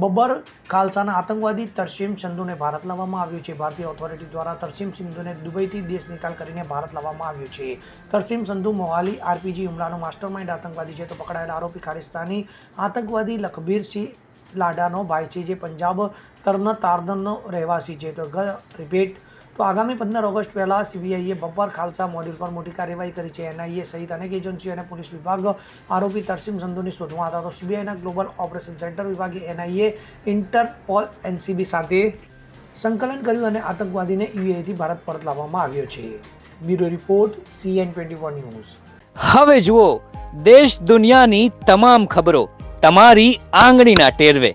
બબ્બર ખાલસાના આતંકવાદી તરસીમ સંધુને ભારત લાવવામાં આવ્યું છે. ભારતીય ઓથોરિટી દ્વારા તરસીમ સિંધુને દુબઈથી દેશ નિકાલ કરીને ભારત લાવવામાં આવ્યું છે. તરસીમ સંધુ મોહાલી આરપીજી હુમલાનો માસ્ટરમાઇન્ડ આતંકવાદી છે. તો પકડાયેલા આરોપી ખાલિસ્તાની આતંકવાદી લખબીરસિંહ લાડાનો ભાઈ છે, જે પંજાબ તર્ન તારદનનો રહેવાસી છે. તો રિપીટ તો આગામી પંદર ઓગસ્ટ પહેલાં સીબીઆઈએ બબ્બર ખાલસા મોડ્યુલ પર મોટી કાર્યવાહી કરી છે. એનઆઈએ સહિત અનેક એજન્સીઓ અને પોલીસ વિભાગ આરોપી તરસીમ સંધુની શોધમાં હતા. તો સીબીઆઈના ગ્લોબલ ઓપરેશન સેન્ટર વિભાગે એનઆઈએ ઇન્ટરપોલ એનસીબી સાથે સંકલન કર્યું અને આતંકવાદીને યુએથી ભારત પરત લાવવામાં આવ્યો છે. Bureau report C N twenty four news. હવે જુઓ, દેશ દુનિયાની તમામ ખબરો તમારી આંગળીના ટેરવે.